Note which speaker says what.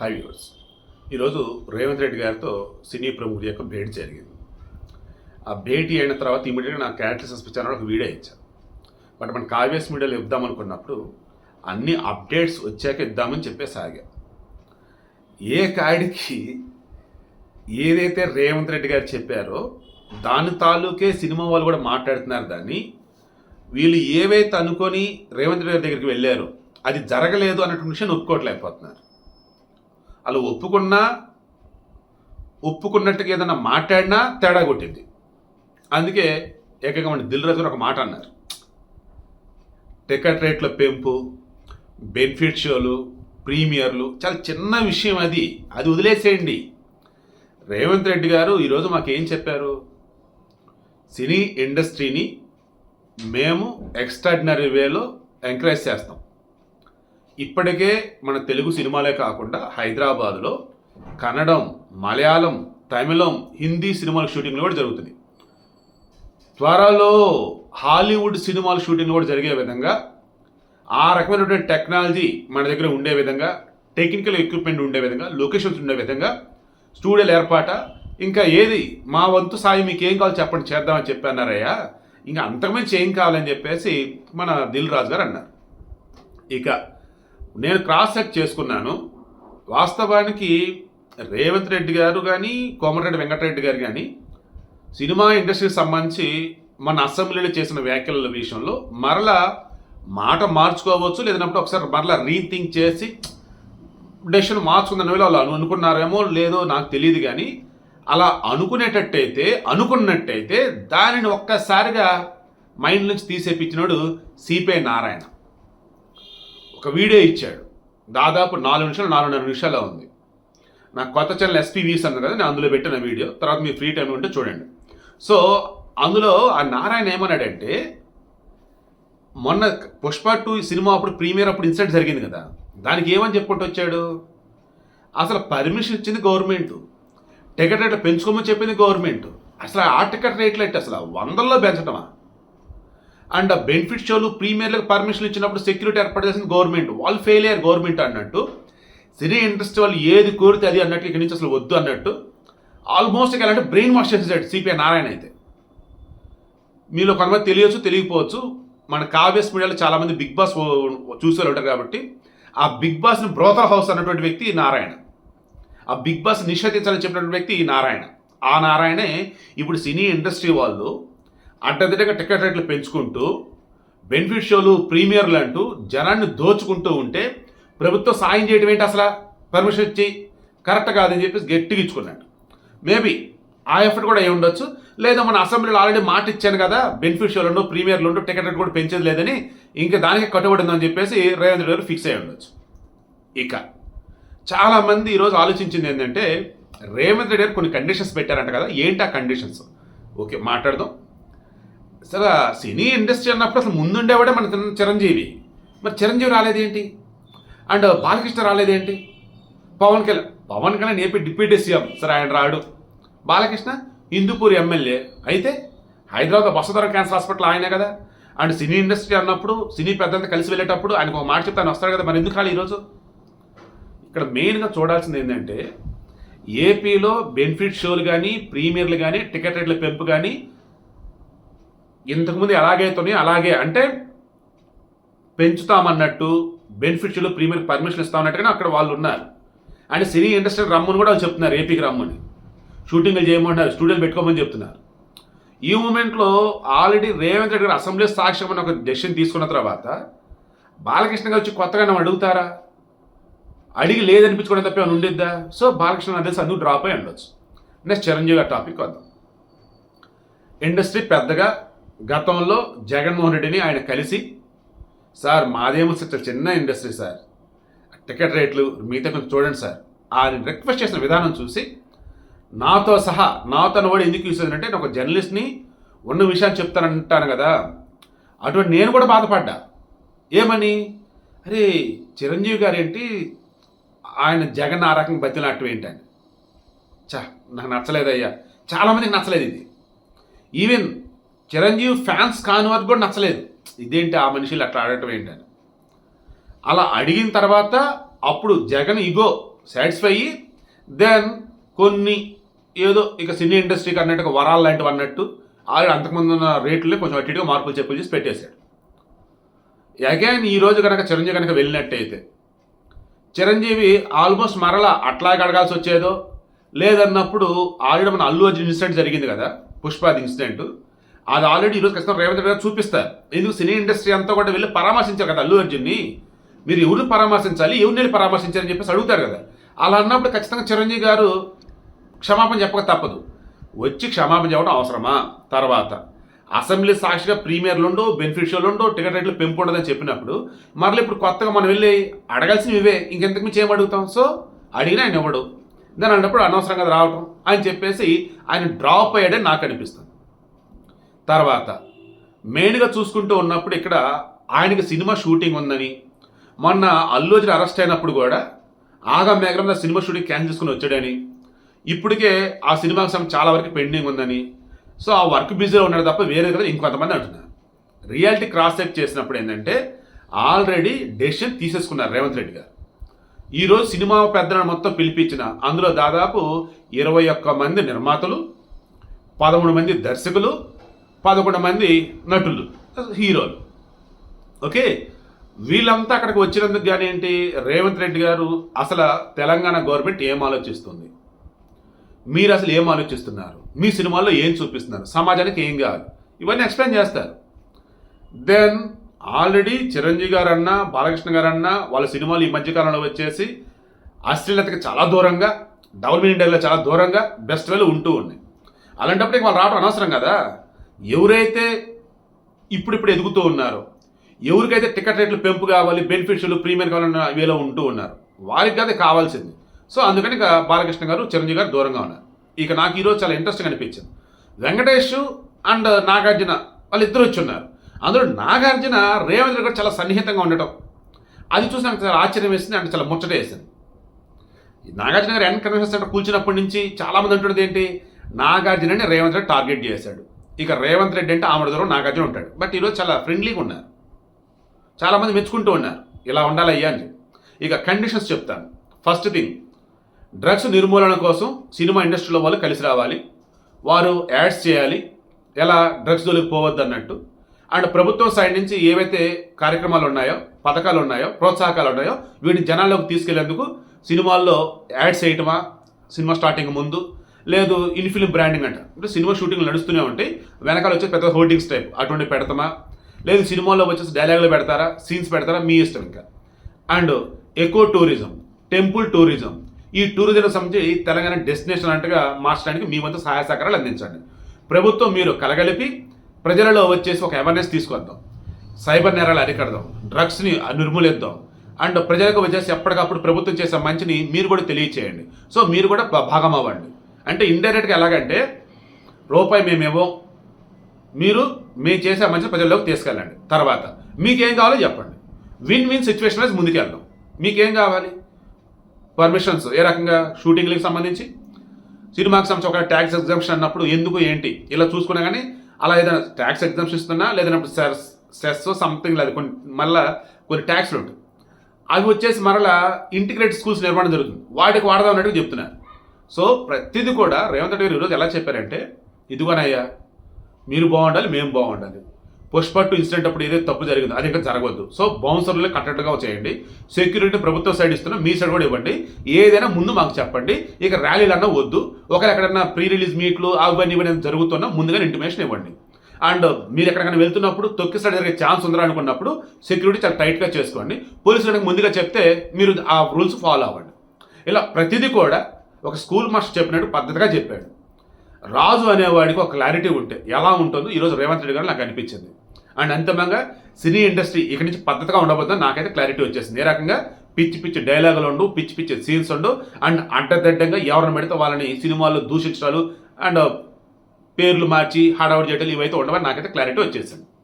Speaker 1: High viewers ఈరోజు రేవంత్ రెడ్డి గారితో సినీ ప్రముఖుడి యొక్క భేటీ జరిగింది. ఆ భేటీ అయిన తర్వాత ఇమీడియట్గా నా క్యారెక్టర్ సస్పెన్స్ ఛానల్ ఒక వీడియో ఇచ్చాను. బట్ మన కావ్యస్ మీడియాలో ఇద్దాం అనుకున్నప్పుడు అన్ని అప్డేట్స్ వచ్చాక ఇద్దామని చెప్పేసి సాగా ఏ కాడికి ఏదైతే రేవంత్ రెడ్డి గారు చెప్పారో దాని తాలూకే సినిమా వాళ్ళు కూడా మాట్లాడుతున్నారు దాన్ని. వీళ్ళు ఏవైతే అనుకొని రేవంత్ రెడ్డి గారి దగ్గరికి వెళ్ళారో అది జరగలేదు అన్నటువంటి విషయం ఒప్పుకోవట్లేకపోతున్నారు. వాళ్ళు ఒప్పుకున్నా ఒప్పుకున్నట్టుగా ఏదైనా మాట్లాడినా తేడా కొట్టింది. అందుకే ఏకంగా మన దిల్ రాజు ఒక మాట అన్నారు. టికెట్ రేట్ల పెంపు బెనిఫిట్ షోలు ప్రీమియర్లు చాలా చిన్న విషయం అది. అది వదిలేసేయండి. రేవంత్ రెడ్డి గారు ఈరోజు మాకేం చెప్పారు? సినీ ఇండస్ట్రీని మేము ఎక్స్ట్రాడినరీ వేలో ఎంకరేజ్ చేస్తాం. ఇప్పటికే మన తెలుగు సినిమాలే కాకుండా హైదరాబాద్లో కన్నడం మలయాళం తమిళం హిందీ సినిమాల షూటింగ్లు కూడా జరుగుతుంది త్వరలో హాలీవుడ్ సినిమాల షూటింగ్లు కూడా జరిగే విధంగా ఆ రకమైనటువంటి టెక్నాలజీ మన దగ్గర ఉండే విధంగా టెక్నికల్ ఎక్విప్మెంట్ ఉండే విధంగా లొకేషన్స్ ఉండే విధంగా స్టూడియోలు ఏర్పాట ఇంకా ఏది మా వంతు సాయి మీకు ఏం కావాలో చెప్పండి చేద్దామని చెప్పన్నారయ్యా ఇంకా అంతకుమించి ఏం కావాలని చెప్పేసి మన దిల్ రాజు గారు అన్నారు. ఇక నేను క్రాస్ చెక్ చేసుకున్నాను. వాస్తవానికి రేవంత్ రెడ్డి గారు కానీ కోమటిరెడ్డి వెంకటరెడ్డి గారు కానీ సినిమా ఇండస్ట్రీకి సంబంధించి మన అసెంబ్లీలో చేసిన వ్యాఖ్యల విషయంలో మరలా మాట మార్చుకోవచ్చు లేదన్నప్పుడు ఒకసారి మరలా రీథింక్ చేసి డెసిషన్ మార్చుకుందని వాళ్ళు అనుకున్నారేమో లేదో నాకు తెలియదు కానీ అలా అనుకునేటట్టయితే అనుకున్నట్టయితే దానిని ఒక్కసారిగా మైండ్ నుంచి తీసేపించినోడు సిపిఐ నారాయణ. ఒక వీడియో ఇచ్చాడు. దాదాపు నాలుగు నిమిషాలు నాలుగున్నర నిమిషాల్లో ఉంది. నాకు కొత్త ఛానల్ ఎస్పీవీస్ అన్నారు కదా నేను అందులో పెట్టిన వీడియో. తర్వాత మీ ఫ్రీ టైం ఉంటే చూడండి. సో అందులో ఆ నారాయణ ఏమన్నాడంటే మొన్న పుష్ప టూ సినిమా అప్పుడు ప్రీమియర్ అప్పుడు ఇన్సిడెంట్ జరిగింది కదా. దానికి ఏమని చెప్పుకుంటూ వచ్చాడు? అసలు పర్మిషన్ ఇచ్చింది గవర్నమెంట్. టికెట్ రేట్లు పెంచుకోమని చెప్పింది గవర్నమెంట్. అసలు ఆ టికెట్ రేట్లు అంటే అసలు వందల్లో పెంచటమా? అండ్ బెనిఫిట్ షోలు ప్రీమియర్లకు పర్మిషన్ ఇచ్చినప్పుడు సెక్యూరిటీ ఏర్పాటు చేసింది గవర్నమెంట్. వాళ్ళు ఫెయిలియర్ గవర్నమెంట్ అన్నట్టు. సినీ ఇండస్ట్రీ వాళ్ళు ఏది కోరితే అది అన్నట్టు ఇక్కడి నుంచి అసలు వద్దు అన్నట్టు. ఆల్మోస్ట్ ఇక అంటే బ్రెయిన్ వాష్ చేసేసాడు సిపిఐ నారాయణ అయితే. మీలో కొంతమంది తెలియచ్చు తెలియకపోవచ్చు. మన కావ్యస్ మీడియాలో చాలామంది బిగ్ బాస్ చూసే ఉంటారు కాబట్టి. ఆ బిగ్ బాస్ని బ్రోకర్ హౌస్ అన్నటువంటి వ్యక్తి ఈ నారాయణ. ఆ బిగ్ బాస్ నిషేధించాలని చెప్పినటువంటి వ్యక్తి ఈ నారాయణ. ఆ నారాయణే ఇప్పుడు సినీ ఇండస్ట్రీ వాళ్ళు అడ్డదిడ్డగా టికెట్ రేట్లు పెంచుకుంటూ బెనిఫిట్ షోలు ప్రీమియర్లు అంటూ జనాన్ని దోచుకుంటూ ఉంటే ప్రభుత్వం సాయం చేయడం ఏంటి అసలు? పర్మిషన్ ఇచ్చి కరెక్ట్ కాదని చెప్పేసి గట్టిగా ఇచ్చుకున్నాడు. మేబీ ఆ ఎఫర్ట్ కూడా అయి ఉండొచ్చు? లేదా మన అసెంబ్లీలో ఆల్రెడీ మాట ఇచ్చాను కదా బెనిఫిట్ షోలు ప్రీమియర్లు ఉండు టికెట్ రేట్ కూడా పెంచేది లేదని ఇంకా దానికి కట్టుబడి ఉందని చెప్పేసి రేవంత్ రెడ్డి గారు ఫిక్స్ అయి ఉండొచ్చు. ఇక చాలామంది ఈరోజు ఆలోచించింది ఏంటంటే రేవంత్ రెడ్డి గారు కొన్ని కండిషన్స్ పెట్టారంట కదా ఏంటి ఆ కండిషన్స్ ఓకే మాట్లాడదాం. అసలు సినీ ఇండస్ట్రీ అన్నప్పుడు అసలు ముందుండేవాడే మన చిరంజీవి. మరి చిరంజీవి రాలేదేంటి? అండ్ బాలకృష్ణ రాలేదేంటి? Pawan Kalyan Pawan Kalyan AP deputy CM. సరే ఆయన రాడు. బాలకృష్ణ హిందూపూర్ ఎమ్మెల్యే. అయితే హైదరాబాద్ బసవతార క్యాన్సర్ హాస్పిటల్ ఆయనే కదా? అండ్ సినీ ఇండస్ట్రీ అన్నప్పుడు సినీ పెద్దంతా కలిసి వెళ్ళేటప్పుడు ఆయనకు ఒక మాట చెప్తాను వస్తాడు కదా మరి ఎందుకు రాలి ఈరోజు? ఇక్కడ మెయిన్గా చూడాల్సింది ఏంటంటే ఏపీలో బెనిఫిట్ షోలు కానీ ప్రీమియర్లు కానీ టికెట్ రేట్ల పెంపు కానీ ఇంతకుముందు ఎలాగైతున్నాయో అలాగే అంటే పెంచుతామన్నట్టు బెనిఫిట్ ప్రీమియర్ పర్మిషన్ ఇస్తామన్నట్టుగానే అక్కడ వాళ్ళు ఉన్నారు. అండ్ సినీ ఇండస్ట్రీ రమ్మని కూడా వాళ్ళు చెప్తున్నారు ఏపీకి రమ్మని. షూటింగ్లు చేయమంటున్నారు స్టూడియోలు పెట్టుకోమని చెప్తున్నారు. ఈ మూమెంట్లో ఆల్రెడీ రేవంత్ రెడ్డి గారు అసెంబ్లీ సాక్ష్యం అని ఒక డెసిషన్ తీసుకున్న తర్వాత బాలకృష్ణ గారు వచ్చి కొత్తగా నన్ను అడుగుతారా? అడిగి లేదనిపించుకోవడం తప్ప ఏమైనా ఉండిద్దా? సో బాలకృష్ణ అదే అందుకు డ్రాప్ అయి ఉండొచ్చు. నెక్స్ట్ చిరంజీవి గారి టాపిక్ వద్దాం. ఇండస్ట్రీ పెద్దగా గతంలో జగన్మోహన్ రెడ్డిని ఆయన కలిసి సార్ మాదేమో సార్ చిన్న ఇండస్ట్రీ సార్. టికెట్ రేట్లు మిగతా కొంచెం చూడండి సార్. ఆయన రిక్వెస్ట్ చేసిన విధానం చూసి నాతో సహా నాతో వాడు ఎందుకు యూస్ అంటే నేను ఒక జర్నలిస్ట్ని ఉన్న విషయాన్ని చెప్తానంటాను కదా. అటువంటి నేను కూడా బాధపడ్డా. ఏమని? అరే చిరంజీవి గారు ఏంటి? ఆయన జగన్ ఆ రకంగా బతిలాటం ఏంటని. చా నాకు నచ్చలేదయ్యా. చాలామందికి నచ్చలేదు ఇది. ఈవెన్ చిరంజీవి ఫ్యాన్స్ కాని వారికి కూడా నచ్చలేదు. ఇదేంటి ఆ మనుషులు అట్లా ఆడటం ఏంటని అలా అడిగిన తర్వాత అప్పుడు జగన్ ఇగో సాటిస్ఫై అయ్యి దెన్ కొన్ని ఏదో ఇక సినీ ఇండస్ట్రీకి అన్నట్టుగా వరాలు లాంటివి అన్నట్టు ఆల్రెడీ అంతకుముందు ఉన్న రేట్లే కొంచెం అట్టిగా మార్పులు చెప్పులు చేసి పెట్టేశాడు. అగైన్ ఈ రోజు కనుక చిరంజీవి కనుక వెళ్ళినట్టయితే చిరంజీవి ఆల్మోస్ట్ మరలా అట్లాగే అడగాల్సి వచ్చేదో లేదన్నప్పుడు ఆల్రెడీ మన అల్లు అర్జున్ ఇన్సిడెంట్ జరిగింది కదా పుష్పాది ఇన్సిడెంట్ అది ఆల్రెడీ ఈరోజు ఖచ్చితంగా రేవంత్ రెడ్డి గారు చూపిస్తారు. ఎందుకు సినీ ఇండస్ట్రీ అంతా కూడా వెళ్ళి పరామర్శించారు కదా అల్లు అర్జున్ని? మీరు ఎవరిని పరామర్శించాలి? ఎవరిని వెళ్ళి పరామర్శించారని చెప్పేసి అడుగుతారు కదా. అలా అన్నప్పుడు ఖచ్చితంగా చిరంజీవి గారు క్షమాపణ చెప్పక తప్పదు. వచ్చి క్షమాపణ చెప్పడం అవసరమా? తర్వాత అసెంబ్లీ సాక్షిగా ప్రీమియర్లు ఉండో బెనిఫిషియల్ ఉండో టికెట్ రేట్లు పెంపు ఉండదని చెప్పినప్పుడు మరలా ఇప్పుడు కొత్తగా మనం వెళ్ళి అడగాల్సినవి ఇవే. ఇంకెంతకు మించి ఏం అడుగుతాం? సో అడిగినా ఆయన ఇవ్వడు దాని అన్నప్పుడు అనవసరంగా అది రావటం అని చెప్పేసి ఆయన డ్రాప్ అయ్యాడని నాకు అనిపిస్తుంది. తర్వాత మెయిన్గా చూసుకుంటూ ఉన్నప్పుడు ఇక్కడ ఆయనకి సినిమా షూటింగ్ ఉందని మొన్న అల్లు అర్జున్ అరెస్ట్ అయినప్పుడు కూడా ఆగా మేఘరంలో సినిమా షూటింగ్ క్యాన్సిల్ చేసుకుని వచ్చాడని ఇప్పటికే ఆ సినిమాకి సంబంధించి చాలా వరకు పెండింగ్ ఉందని సో ఆ వర్క్ బిజీలో ఉన్నాడు తప్ప వేరే కదా ఇంకొంతమంది అంటున్నారు. రియాలిటీ క్రాస్ చెక్ చేసినప్పుడు ఏంటంటే ఆల్రెడీ డెసిషన్ తీసేసుకున్నారు రేవంత్ రెడ్డి గారు. ఈరోజు సినిమా పెద్దలను మొత్తం పిలిపించిన అందులో దాదాపు ఇరవై ఒక్క మంది నిర్మాతలు పదమూడు మంది దర్శకులు పదకొండు మంది నటులు. హీరోలు. ఓకే? వీళ్ళంతా అక్కడికి వచ్చినందుకు కానీ ఏంటి? రేవంత్ రెడ్డి గారు అసలు తెలంగాణ గవర్నమెంట్ ఏం ఆలోచిస్తుంది? మీరు అసలు ఏం ఆలోచిస్తున్నారు? మీ సినిమాల్లో ఏం చూపిస్తున్నారు? సమాజానికి ఏం కావాలి? ఇవన్నీ ఎక్స్ప్లెయిన్ చేస్తారు. దెన్ ఆల్రెడీ చిరంజీవి గారు అన్నా బాలకృష్ణ గారు అన్నా వాళ్ళ సినిమాలు ఈ మధ్యకాలంలో వచ్చేసి అశ్లీలతకి చాలా దూరంగా డెవలప్మెంట్ ఇండియాలో చాలా దూరంగా బెస్ట్ వేలు ఉంటూ ఉన్నాయి. అలాంటప్పుడు వాళ్ళు రావడం అనవసరం కదా? ఎవరైతే ఇప్పుడిప్పుడు ఎదుగుతూ ఉన్నారో ఎవరికైతే టికెట్ రేట్లు పెంపు కావాలి బెనిఫిట్స్లు ప్రీమియం కావాలన్న వేలో ఉంటూ ఉన్నారు వారికి అది కావాల్సింది. సో అందుకని బాలకృష్ణ గారు చిరంజీవి గారు దూరంగా ఉన్నారు. ఇక నాకు ఈరోజు చాలా ఇంట్రెస్టింగ్ అనిపించింది. వెంకటేష్ అండ్ నాగార్జున వాళ్ళు ఇద్దరు వచ్చి ఉన్నారు. అందులో నాగార్జున రేవంత్ గారు చాలా సన్నిహితంగా ఉండటం అది చూసి నాకు చాలా ఆశ్చర్యం వేసింది అంటే చాలా ముచ్చట వేసింది. నాగార్జున గారు ఎన్ కన్వెన్షన్ సెంటర్ కూర్చున్నప్పటి నుంచి చాలామంది అంటున్నది ఏంటి? నాగార్జునని రేవంత్ రెడ్డి టార్గెట్ చేశాడు. ఇక రేవంత్ రెడ్డి అంటే ఆమె దూరం నాగార్జున ఉంటాడు. బట్ ఈరోజు చాలా ఫ్రెండ్లీగా ఉన్నారు. చాలామంది మెచ్చుకుంటూ ఉన్నారు. ఇలా ఉండాలి అయ్యా అని ఇక కండిషన్స్ చెప్తాను. ఫస్ట్ థింగ్ డ్రగ్స్ నిర్మూలన కోసం సినిమా ఇండస్ట్రీలో వాళ్ళు కలిసి రావాలి. వారు యాడ్స్ చేయాలి. ఎలా డ్రగ్స్ జోలికి పోవద్దు అన్నట్టు. అండ్ ప్రభుత్వం సైడ్ నుంచి ఏవైతే కార్యక్రమాలు ఉన్నాయో పథకాలు ఉన్నాయో ప్రోత్సాహకాలు ఉన్నాయో వీటిని జనాల్లోకి తీసుకెళ్ళేందుకు సినిమాల్లో యాడ్స్ చేయటమా సినిమా స్టార్టింగ్ ముందు లేదు ఇన్ఫిలిం బ్రాండింగ్ అంట. అంటే సినిమా షూటింగ్లు నడుస్తూనే ఉంటాయి. వెనకాల వచ్చే పెద్ద హోర్డింగ్స్ టైప్ అటువంటి పెడతామా? లేదు సినిమాలో వచ్చేసి డైలాగులు పెడతారా? సీన్స్ పెడతారా? మీ ఇష్టం ఇంకా. And eco tourism temple tourism ఈ టూరిజం సంబంధించి తెలంగాణ డెస్టినేషన్ అంటగా మార్చడానికి మీ వంతు సహాయ సహకారాలు అందించండి. ప్రభుత్వం మీరు కలగలిపి ప్రజలలో వచ్చేసి ఒక అవేర్నెస్ తీసుకొద్దాం. సైబర్ నేరాలు అరికడదాం. డ్రగ్స్ని నిర్మూలిద్దాం. అండ్ ప్రజలకు వచ్చేసి ఎప్పటికప్పుడు ప్రభుత్వం చేసే మంచిని మీరు కూడా తెలియచేయండి. సో మీరు కూడా భా- భాగం అవ్వండి. అంటే ఇండైరెక్ట్గా ఎలాగంటే రూపాయి మేమేమో మీరు మేము చేసే మంచి ప్రజల్లోకి తీసుకెళ్ళండి. తర్వాత మీకేం కావాలో చెప్పండి. విన్ విన్ సిచ్యువేషన్ వైజ్ ముందుకెళ్దాం. మీకేం కావాలి? పర్మిషన్స్ ఏ రకంగా? షూటింగ్లకు సంబంధించి? సినిమాకి సంబంధించి ఒక ట్యాక్స్ ఎగ్జామ్షన్ అన్నప్పుడు ఎందుకు ఏంటి? ఇలా చూసుకున్నా కానీ అలా ఏదైనా ట్యాక్స్ ఎగ్జామ్షన్ ఇస్తున్నా లేదన్నప్పుడు సెస్ సంథింగ్ లేదు. కొన్ని మళ్ళీ కొన్ని ట్యాక్స్లు ఉంటాయి. అవి వచ్చేసి మరలా ఇంటిగ్రేటెడ్ స్కూల్స్ నిర్మాణం జరుగుతుంది. వాటికి వాడదాం అన్నట్టు చెప్తున్నారు. సో ప్రతిదీ కూడా రేవంత్ రెడ్డి గారు ఈరోజు ఎలా చెప్పారంటే ఇదిగోనయ్యా మీరు బాగుండాలి మేము బాగుండాలి. పుష్ప టూ ఇన్సిడెంట్ అప్పుడు ఏదైతే తప్పు జరిగిందో అది ఇంకా జరగవద్దు. సో బౌన్సర్లు కట్టట్టుగా చేయండి సెక్యూరిటీ ప్రభుత్వం సైడ్ ఇస్తున్నా మీ సైడ్ కూడా ఇవ్వండి. ఏదైనా ముందు మాకు చెప్పండి ఇక ర్యాలీలు అన్నా వద్దు. ఒకవేళ ఎక్కడన్నా ప్రీ రిలీజ్ మీట్లు అవన్నీ ఇవన్నీ జరుగుతున్నా ముందుగా ఇంటిమేషన్ ఇవ్వండి. అండ్ మీరు ఎక్కడికైనా వెళ్తున్నప్పుడు తొక్కిసడి జరిగే ఛాన్స్ ఉందా అనుకున్నప్పుడు సెక్యూరిటీ చాలా టైట్గా చేసుకోండి. పోలీసులకు ముందుగా చెప్తే మీరు ఆ రూల్స్ ఫాలో అవ్వండి. ఇలా ప్రతిదీ కూడా ఒక స్కూల్ మాస్టర్ చెప్పినట్టు పద్ధతిగా చెప్పాడు. రాజు అనేవాడికి ఒక క్లారిటీ ఉంటే ఎలా ఉంటుందో ఈరోజు రేవంత్ రెడ్డి గారు నాకు అనిపించింది. అండ్ అంతిమంగా సినీ ఇండస్ట్రీ ఇక్కడి నుంచి పద్ధతిగా ఉండబోతుందని నాకైతే క్లారిటీ వచ్చేసింది. ఏ రకంగా? పిచ్చి పిచ్చి డైలాగులు ఉండు పిచ్చి పిచ్చి సీన్స్ ఉండు అండ్ అడ్డదిడ్డంగా ఎవరిని పెడితే వాళ్ళని సినిమాల్లో దూషించడాలు అండ్ పేర్లు మార్చి హడావుడి చేయడాలు ఇవైతే ఉండవని నాకైతే క్లారిటీ వచ్చేసింది.